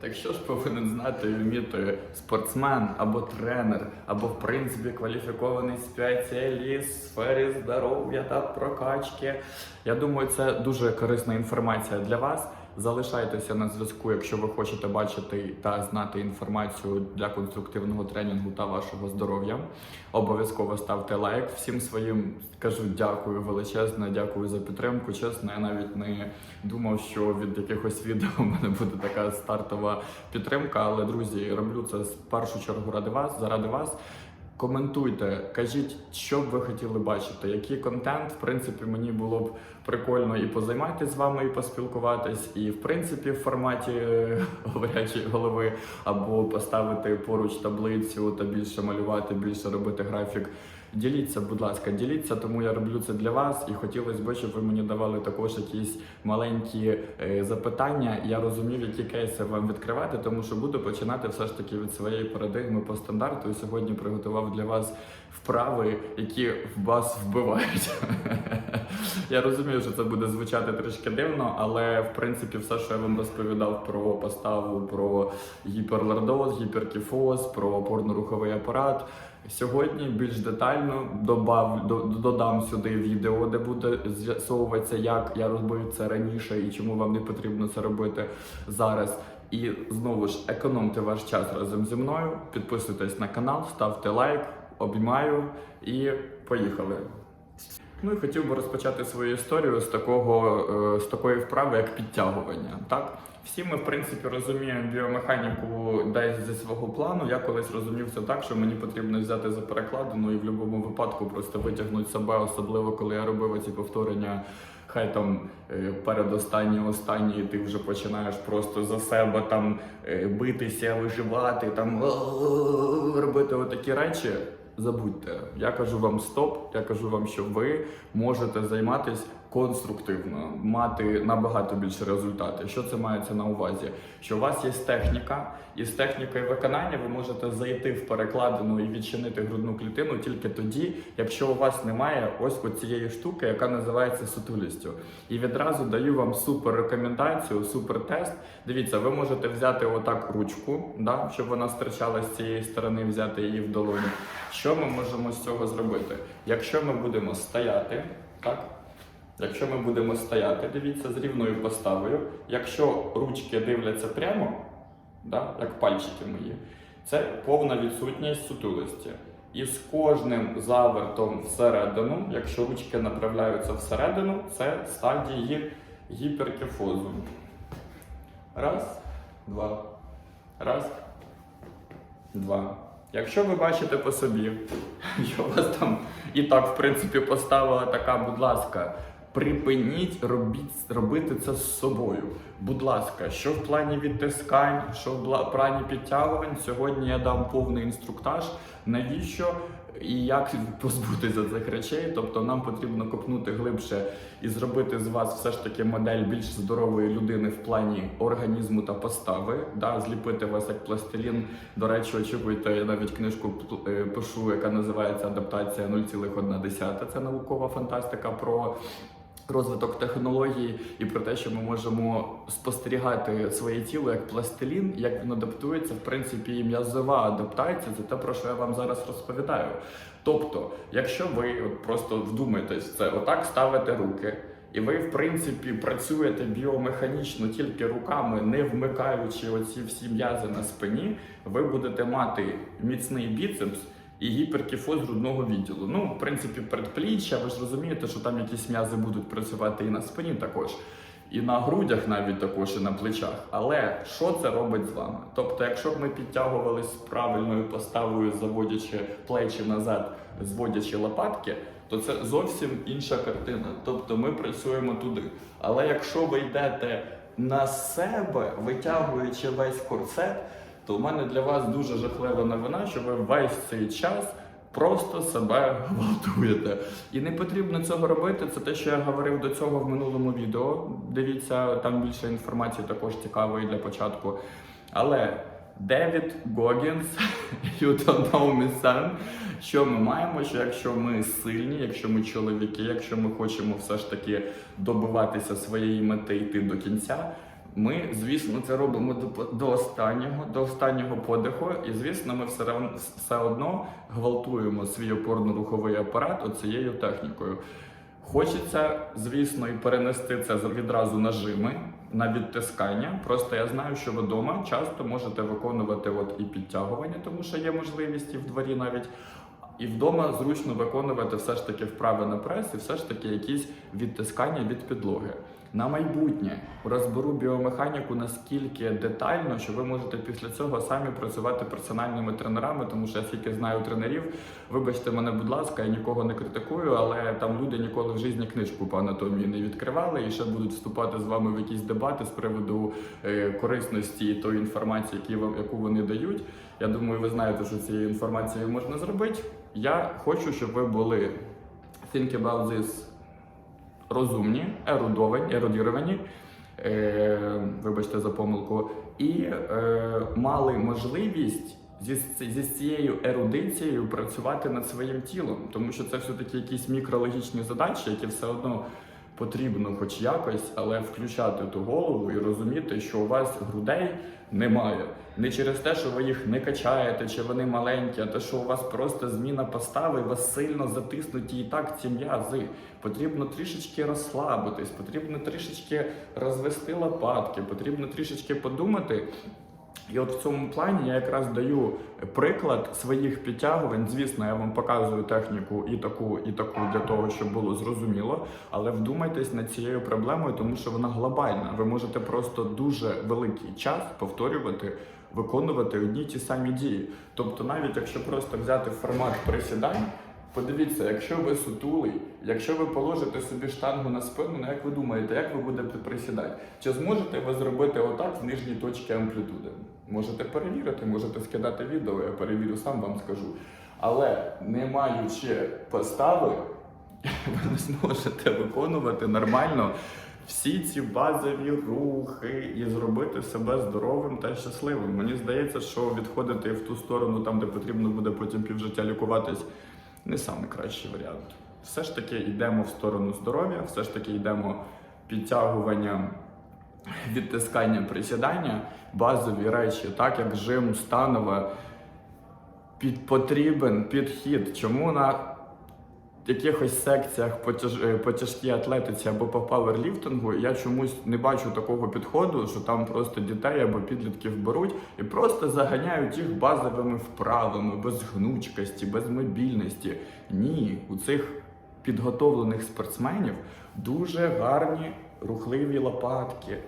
Так що ж повинен знати і вміти спортсмен або тренер, або в принципі кваліфікований спеціаліст в сфері здоров'я та прокачки. Я думаю, це дуже корисна інформація для вас. Залишайтеся на зв'язку, якщо ви хочете бачити та знати інформацію для конструктивного тренінгу та вашого здоров'я. Обов'язково ставте лайк. Всім своїм кажу дякую величезне, дякую за підтримку. Чесно, я навіть не думав, що від якихось відео у мене буде така стартова підтримка. Але друзі, роблю це в першу чергу ради вас, заради вас. Коментуйте, кажіть, що б ви хотіли бачити, який контент. В принципі, мені було б прикольно і позайматися з вами, і поспілкуватись, і в принципі в форматі е, говорячої голови, або поставити поруч таблицю та більше малювати, більше робити графік. Діліться, будь ласка, діліться, тому я роблю це для вас. І хотілося б, щоб ви мені давали також якісь маленькі е, запитання. Я розумів, які кейси вам відкривати, тому що буду починати все ж таки від своєї парадигми по стандарту. І сьогодні приготував для вас вправи, які в вас вбивають. Я розумію, що це буде звучати трішки дивно, але в принципі все, що я вам розповідав про поставу, про гіперлордоз, гіперкіфоз, про опорно-руховий апарат. Сьогодні більш детально добав, додам сюди відео, де буде з'ясовуватися, як я робив це раніше і чому вам не потрібно це робити зараз. І знову ж економте ваш час разом зі мною. Підписуйтесь на канал, ставте лайк, обіймаю і поїхали. Ну і хотів би розпочати свою історію з такого е, з такої вправи, як підтягування. Так, всі ми в принципі розуміємо біомеханіку десь зі свого плану. Я колись розумів це так, що мені потрібно взяти за перекладину і в будь-якому випадку просто витягнути себе, особливо коли я робив ці повторення. Хай там е, передостанні, останні, і ти вже починаєш просто за себе там е, битися, виживати, там робити отакі речі. Забудьте, я кажу вам стоп. Я кажу вам, що ви можете займатися конструктивно, мати набагато більше результати. Що це мається на увазі? Що у вас є техніка, і з технікою виконання ви можете зайти в перекладину і відчинити грудну клітину тільки тоді, якщо у вас немає ось цієї штуки, яка називається сутулістю. І відразу даю вам супер рекомендацію, супер тест. Дивіться, ви можете взяти отак ручку, да, щоб вона стирчала з цієї сторони, взяти її в долоні. Що ми можемо з цього зробити? Якщо ми будемо стояти, так? Якщо ми будемо стояти, дивіться, з рівною поставою, якщо ручки дивляться прямо, да, як пальчики мої, це повна відсутність сутулості. І з кожним завертом всередину, якщо ручки направляються всередину, це стадії гіперкефозу. Раз, два. Раз, два. Якщо ви бачите по собі, що вас там і так, в принципі, поставила така, будь ласка, припиніть робіть, робити це з собою. Будь ласка, що в плані відтискань, що в плані підтягувань, сьогодні я дам повний інструктаж, навіщо і як позбутися цих речей. Тобто нам потрібно копнути глибше і зробити з вас все ж таки модель більш здорової людини в плані організму та постави. Да, зліпити вас як пластилін. До речі, очікуйте, я навіть книжку е, пишу, яка називається Адаптація 0,1. Це наукова фантастика про. Розвиток технологій і про те, що ми можемо спостерігати своє тіло як пластилін, як він адаптується, в принципі, і м'язова адаптація це те, про що я вам зараз розповідаю. Тобто, якщо ви просто вдумаєтесь в це, отак ставите руки, і ви, в принципі, працюєте біомеханічно тільки руками, не вмикаючи оці всі м'язи на спині, ви будете мати міцний біцепс і гіперкіфоз грудного відділу. Ну, в принципі, передпліччя, ви ж розумієте, що там якісь м'язи будуть працювати і на спині також. І на грудях навіть також, і на плечах. Але що це робить з вами? Тобто, якщо б ми підтягувалися правильною поставою, заводячи плечі назад, зводячи лопатки, то це зовсім інша картина. Тобто ми працюємо туди. Але якщо ви йдете на себе, витягуючи весь корсет, то в мене для вас дуже жахлива новина, що ви весь цей час просто себе гвалтуєте. І не потрібно цього робити. Це те, що я говорив до цього в минулому відео. Дивіться, там більше інформації також цікавої для початку. Але Девід Гогінс, you don't know me son, що ми маємо, що якщо ми сильні, якщо ми чоловіки, якщо ми хочемо все ж таки добиватися своєї мети йти до кінця, Ми, звісно, це робимо до, до останнього, до останнього подиху, і звісно, ми все, все одно гвалтуємо свій опорно-руховий апарат оцією технікою. Хочеться, звісно, і перенести це відразу на жими, на відтискання. Просто я знаю, що ви вдома часто можете виконувати от і підтягування, тому що є можливість і в дворі навіть. І вдома зручно виконувати все ж таки вправи на прес і все ж таки якісь відтискання від підлоги. На майбутнє розберу біомеханіку наскільки детально, що ви можете після цього самі працювати персональними тренерами, тому що я скільки знаю тренерів. Вибачте мене, будь ласка, я нікого не критикую, але там люди ніколи в житті книжку по анатомії не відкривали і ще будуть вступати з вами в якісь дебати з приводу е, корисності тої інформації, які вам яку вони дають. Я думаю, ви знаєте, що цією інформацією можна зробити. Я хочу, щоб ви були think about this розумні, ерудовані, ерудіровані, е, вибачте за помилку, і е, мали можливість зі, зі цією ерудицією працювати над своїм тілом, тому що це все-таки якісь мікрологічні задачі, які все одно потрібно хоч якось, але включати ту голову і розуміти, що у вас грудей немає. Не через те, що ви їх не качаєте, чи вони маленькі, а те, що у вас просто зміна постави, вас сильно затиснуті і так ці м'язи. Потрібно трішечки розслабитись, потрібно трішечки розвести лопатки, потрібно трішечки подумати. І от в цьому плані я якраз даю приклад своїх підтягувань. Звісно, я вам показую техніку і таку, і таку для того, щоб було зрозуміло. Але вдумайтесь над цією проблемою, тому що вона глобальна. Ви можете просто дуже великий час повторювати, виконувати одні ті самі дії. Тобто, навіть якщо просто взяти формат присідань. Подивіться, якщо ви сутулий, якщо ви положите собі штангу на спину, ну як ви думаєте, як ви будете присідати? Чи зможете ви зробити отак в нижній точці амплітуди? Можете перевірити, можете скидати відео, я перевірю сам вам скажу. Але не маючи постави, ви не зможете виконувати нормально всі ці базові рухи і зробити себе здоровим та щасливим. Мені здається, що відходити в ту сторону, там де потрібно буде потім півжиття лікуватись, не найкращий варіант. Все ж таки йдемо в сторону здоров'я, все ж таки йдемо підтягування, відтискання, присідання, базові речі, так як жим, станове, під потрібен підхід. Чому на якихось секціях по, тяж, е, по тяжкій атлетиці або по пауерліфтингу я чомусь не бачу такого підходу, що там просто дітей або підлітків беруть і просто заганяють їх базовими вправами, без гнучкості, без мобільності. Ні, у цих підготовлених спортсменів дуже гарні рухливі лопатки,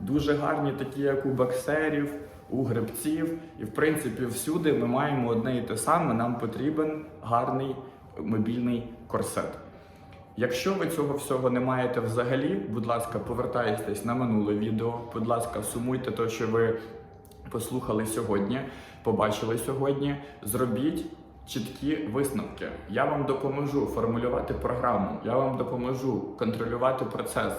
дуже гарні, такі як у боксерів. У гребців, і в принципі всюди ми маємо одне і те саме. Нам потрібен гарний мобільний корсет. Якщо ви цього всього не маєте взагалі, будь ласка, повертайтесь на минуле відео. Будь ласка, сумуйте те, що ви послухали сьогодні, побачили сьогодні. Зробіть чіткі висновки. Я вам допоможу формулювати програму, я вам допоможу контролювати процес.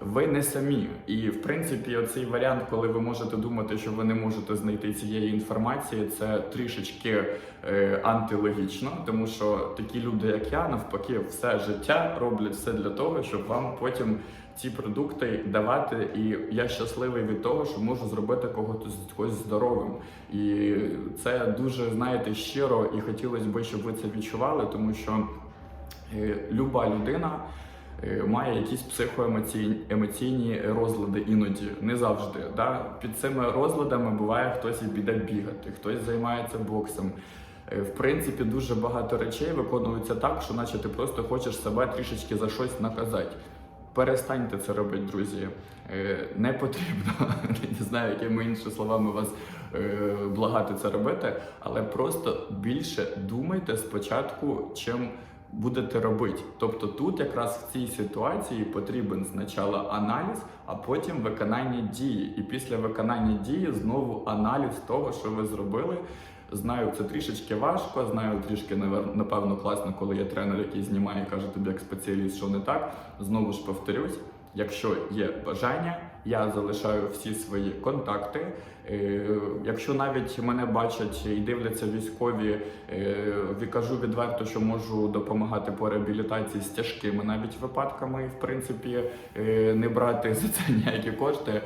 Ви не самі, і в принципі, оцей варіант, коли ви можете думати, що ви не можете знайти цієї інформації, це трішечки е, антилогічно, тому що такі люди, як я, навпаки, все життя роблять все для того, щоб вам потім ці продукти давати. І я щасливий від того, що можу зробити когось здоровим. І це дуже знаєте щиро, і хотілося б, щоб ви це відчували, тому що е, люба людина. Е, Має якісь психоемоційні емоційні розлади іноді, не завжди. Да? Під цими розладами буває хтось і піде бігати, хтось займається боксом. Е, В принципі, дуже багато речей виконуються так, що наче ти просто хочеш себе трішечки за щось наказати. Перестаньте це робити, друзі. Е, Не потрібно, не знаю, якими іншими словами вас благати це робити, але просто більше думайте спочатку, чим будете робити. Тобто тут якраз в цій ситуації потрібен спочатку аналіз, а потім виконання дії. І після виконання дії знову аналіз того, що ви зробили. Знаю, це трішечки важко, знаю трішки напевно класно, коли є тренер, який знімає і каже тобі як спеціаліст, що не так. Знову ж повторюсь, якщо є бажання, Я залишаю всі свої контакти. Е, Якщо навіть мене бачать і дивляться військові, е, кажу відверто, що можу допомагати по реабілітації з тяжкими навіть випадками, і в принципі е, не брати за це ніякі кошти.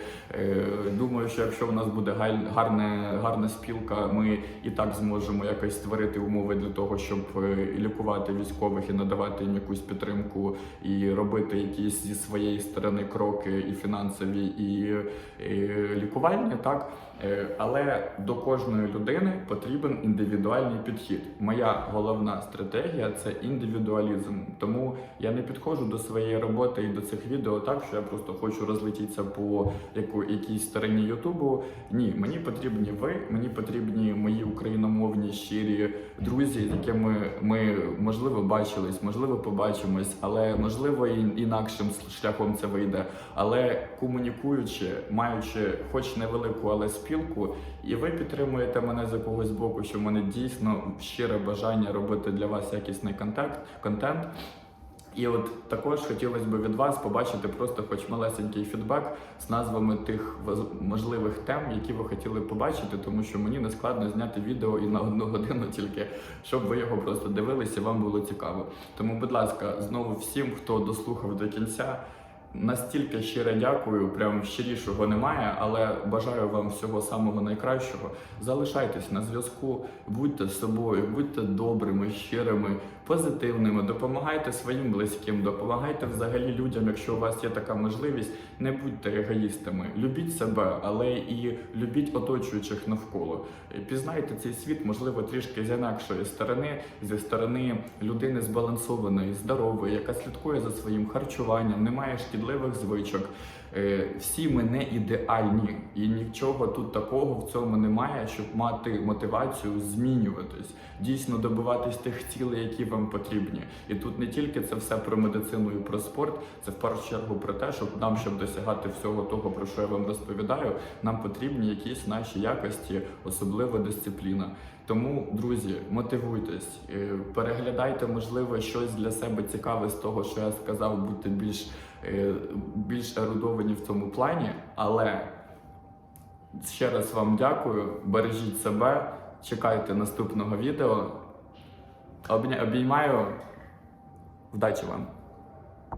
Думаю, що якщо в нас буде гарне, гарна спілка, ми і так зможемо якось створити умови для того, щоб лікувати військових і надавати їм якусь підтримку, і робити якісь зі своєї сторони кроки і фінансові, і, і лікувальні, так. Е, Але до кожної людини потрібен індивідуальний підхід. Моя головна стратегія це індивідуалізм. Тому я не підходжу до своєї роботи і до цих відео так, що я просто хочу розлетітися по яку, якійсь стороні Ютубу. Ні, мені потрібні ви, мені потрібні мої україномовні щирі друзі, з якими ми можливо бачились, можливо, побачимось, але можливо і інакшим шляхом це вийде. Але комунікуючи, маючи хоч невелику, але спілку, і ви підтримуєте мене з якогось боку, що в мене дійсно щире бажання робити для вас якісний контакт, контент. І от також хотілося б від вас побачити просто хоч малесенький фідбек з назвами тих можливих тем, які ви хотіли побачити, тому що мені не складно зняти відео і на одну годину тільки, щоб ви його просто дивилися, і вам було цікаво. Тому, будь ласка, знову всім, хто дослухав до кінця. Настільки щире дякую, прям щирішого немає, але бажаю вам всього самого найкращого. Залишайтесь на зв'язку, будьте собою, будьте добрими, щирими, позитивними, допомагайте своїм близьким, допомагайте взагалі людям, якщо у вас є така можливість. Не будьте егоїстами, любіть себе, але і любіть оточуючих навколо. Пізнайте цей світ, можливо, трішки з інакшої сторони, зі сторони людини збалансованої, здорової, яка слідкує за своїм харчуванням, не має шкідливих звичок. Е, Всі ми не ідеальні, і нічого тут такого в цьому немає, щоб мати мотивацію змінюватись, дійсно добиватись тих цілей, які вам потрібні. І тут не тільки це все про медицину і про спорт, це в першу чергу про те, щоб нам, щоб досягати всього того, про що я вам розповідаю, нам потрібні якісь наші якості, особливо дисципліна. Тому, друзі, мотивуйтесь, е, переглядайте, можливо, щось для себе цікаве з того, що я сказав, будьте більш, більш ерудовані в цьому плані. Але ще раз вам дякую, бережіть себе, чекайте наступного відео. Обіймаю. Вдачі вам!